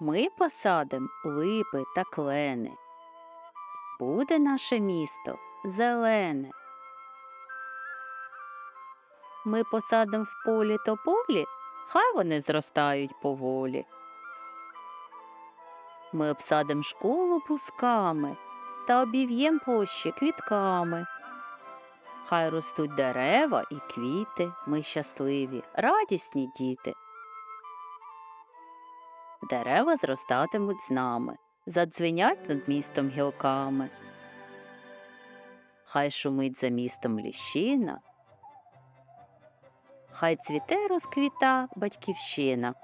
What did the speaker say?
Ми посадим липи та клени. Буде наше місто зелене. Ми посадим в полі тополі, хай вони зростають поволі. Ми обсадим школу пусками та обів'єм площі квітками. Хай ростуть дерева і квіти, ми щасливі, радісні діти. Дерева зростатимуть з нами, задзвенять над містом гілками. Хай шумить за містом ліщина, хай цвіте розквіта батьківщина.